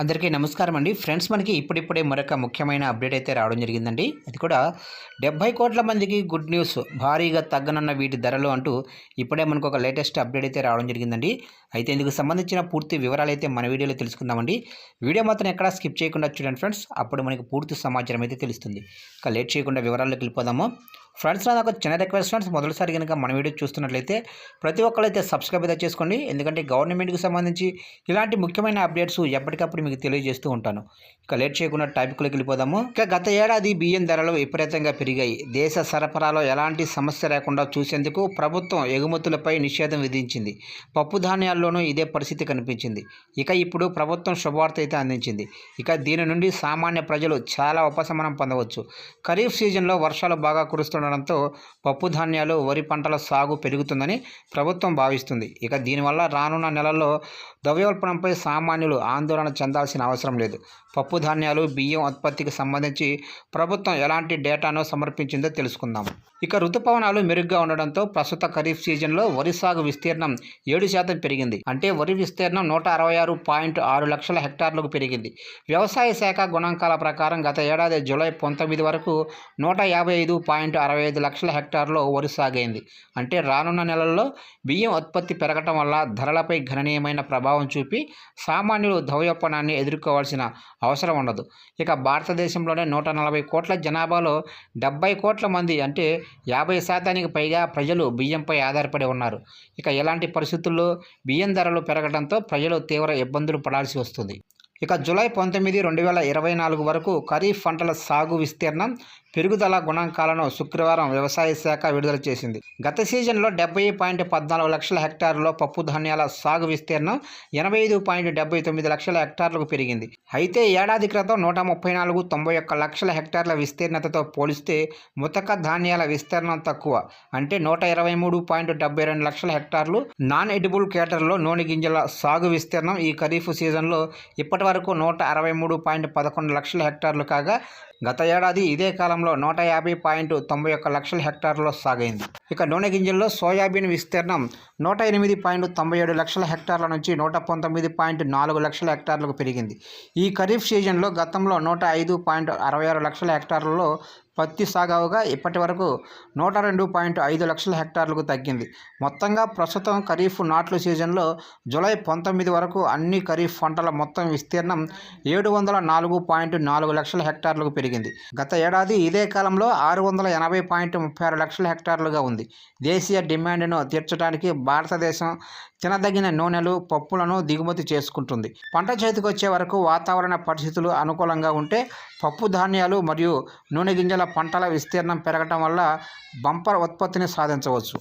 అందరికీ నమస్కారం అండి. ఫ్రెండ్స్ మనకి ఇప్పుడిప్పుడే మరొక ముఖ్యమైన అప్డేట్ అయితే రావడం జరిగిందండి. అది కూడా డెబ్బై కోట్ల మందికి గుడ్ న్యూస్ భారీగా తగ్గనున్న వీటి ధరలు అంటూ ఇప్పుడే మనకు ఒక లేటెస్ట్ అప్డేట్ అయితే రావడం జరిగిందండి. అయితే ఇందుకు సంబంధించిన పూర్తి వివరాలు అయితే మన వీడియోలో తెలుసుకుందామండి. వీడియో మాత్రం ఎక్కడా స్కిప్ చేయకుండా చూడండి ఫ్రెండ్స్. అప్పుడు మనకి పూర్తి సమాచారం అయితే తెలుస్తుంది. ఇక లేట్ చేయకుండా వివరాల్లోకి వెళ్ళిపోదాము. ఫ్రెండ్స్ నా ఒక చిన్న రిక్వెస్ట్ ఫ్రెండ్స్ మొదటిసారి కనుక మన వీడియో చూస్తున్నట్లయితే ప్రతి ఒక్కరైతే సబ్స్క్రైబ్ అయితే చేసుకోండి. ఎందుకంటే గవర్నమెంట్కి సంబంధించి ఇలాంటి ముఖ్యమైన అప్డేట్స్ ఎప్పటికప్పుడు మీకు తెలియజేస్తూ ఉంటాను. ఇక లేట్ చేయకుండా టాపిక్లోకి వెళ్ళిపోదాము. ఇక గత ఏడాది బియ్యం ధరలు విపరీతంగా పెరిగాయి. దేశ సరఫరాలో ఎలాంటి సమస్య లేకుండా చూసేందుకు ప్రభుత్వం ఎగుమతులపై నిషేధం విధించింది. పప్పు ధాన్యాల్లోనూ ఇదే పరిస్థితి కనిపించింది. ఇక ఇప్పుడు ప్రభుత్వం శుభవార్త అయితే అందించింది. ఇక దీని నుండి సామాన్య ప్రజలు చాలా ఉపశమనం పొందవచ్చు. ఖరీఫ్ సీజన్లో వర్షాలు బాగా చేస్తుండడంతో పప్పు ధాన్యాలు వరి పంటల సాగు పెరుగుతుందని ప్రభుత్వం భావిస్తుంది. ఇక దీనివల్ల రానున్న నెలల్లో ద్రవ్యోల్పణంపై సామాన్యులు ఆందోళన చెందాల్సిన అవసరం లేదు. పప్పు ధాన్యాలు బియ్యం ఉత్పత్తికి సంబంధించి ప్రభుత్వం ఎలాంటి డేటాను సమర్పించిందో తెలుసుకుందాం. ఇక ఋతుపవనాలు మెరుగ్గా ఉండడంతో ప్రస్తుత ఖరీఫ్ సీజన్లో వరి సాగు విస్తీర్ణం ఏడు శాతం పెరిగింది. అంటే వరి విస్తీర్ణం నూట అరవై ఆరు పాయింట్ ఆరు లక్షల హెక్టార్లకు పెరిగింది. వ్యవసాయ శాఖ గణాంకాల ప్రకారం గత ఏడాది జూలై పంతొమ్మిది వరకు నూట యాభై ఐదు పాయింట్ అరవై ఐదు లక్షల హెక్టార్లో వరి సాగైంది. అంటే రానున్న నెలల్లో బియ్యం ఉత్పత్తి పెరగటం వల్ల ధరలపై గణనీయమైన ప్రభావం చూపి సామాన్యులు ద్రవ్యోల్బణాన్ని ఎదుర్కోవాల్సిన అవసరం ఉండదు. ఇక భారతదేశంలోనే నూట నలభై కోట్ల జనాభాలో డెబ్బై కోట్ల మంది అంటే యాభై శాతానికి పైగా ప్రజలు బియ్యంపై ఆధారపడి ఉన్నారు. ఇక ఎలాంటి పరిస్థితుల్లో బియ్యం ధరలు పెరగడంతో ప్రజలు తీవ్ర ఇబ్బందులు పడాల్సి వస్తుంది. ఇక జూలై పంతొమ్మిది రెండు వేల ఇరవై నాలుగు వరకు ఖరీఫ్ పంటల సాగు విస్తీర్ణం పెరుగుదల గుణాంకాలను శుక్రవారం వ్యవసాయ శాఖ విడుదల చేసింది. గత సీజన్లో డెబ్బై పాయింట్ పద్నాలుగు లక్షల హెక్టార్లలో పప్పు ధాన్యాల సాగు విస్తీర్ణం ఎనభై ఐదు పాయింట్ డెబ్బై తొమ్మిది లక్షల హెక్టార్లకు పెరిగింది. అయితే ఏడాది క్రితం నూట ముప్పై నాలుగు తొంభై ఒక్క లక్షల హెక్టార్ల విస్తీర్ణతతో పోలిస్తే ముతక ధాన్యాల విస్తీర్ణం తక్కువ. అంటే నూట ఇరవై మూడు పాయింట్ డెబ్బై రెండు లక్షల హెక్టార్లు నాన్ ఎడిబుల్ కేటర్లో నూనె గింజల సాగు విస్తీర్ణం ఈ ఖరీఫ్ సీజన్లో ఇప్పటి వరకు నూట అరవై మూడు పాయింట్ పదకొండు లక్షల హెక్టార్లు కాగా గత ఏడాది ఇదే కాలం రాష్ట్రంలో నూట యాభై పాయింట్ తొంభై ఒక్క లక్షల హెక్టార్లలో సాగైంది. ఇక నూనె గింజల్లో సోయాబీన్ విస్తీర్ణం నూట ఎనిమిది పాయింట్ తొంభై ఏడు లక్షల హెక్టార్ల నుంచి నూట పంతొమ్మిది పాయింట్ నాలుగు లక్షల హెక్టార్లకు పెరిగింది. ఈ ఖరీఫ్ సీజన్లో గతంలో నూట ఐదు పాయింట్ అరవై ఆరు లక్షల హెక్టార్లలో పత్తి సాగవుగా ఇప్పటి వరకు నూట రెండు పాయింట్ ఐదు లక్షల హెక్టార్లకు తగ్గింది. మొత్తంగా ప్రస్తుతం ఖరీఫ్ నాట్లు సీజన్లో జూలై పంతొమ్మిది వరకు అన్ని ఖరీఫ్ పంటల మొత్తం విస్తీర్ణం ఏడు వందల నాలుగు పాయింట్ నాలుగు లక్షల హెక్టార్లకు పెరిగింది. గత ఏడాది ఇదే కాలంలో ఆరు వందల ఎనభై పాయింట్ ముప్పై ఆరు లక్షల హెక్టార్లుగా ఉంది. దేశీయ డిమాండ్ను తీర్చడానికి భారతదేశం తినదగిన నూనెలు పప్పులను దిగుమతి చేసుకుంటుంది. పంట చేతికి వచ్చే వరకు వాతావరణ పరిస్థితులు అనుకూలంగా ఉంటే పప్పు ధాన్యాలు మరియు నూనె గింజల పంటల విస్తీర్ణం పెరగటం వల్ల బంపర్ ఉత్పత్తిని సాధించవచ్చు.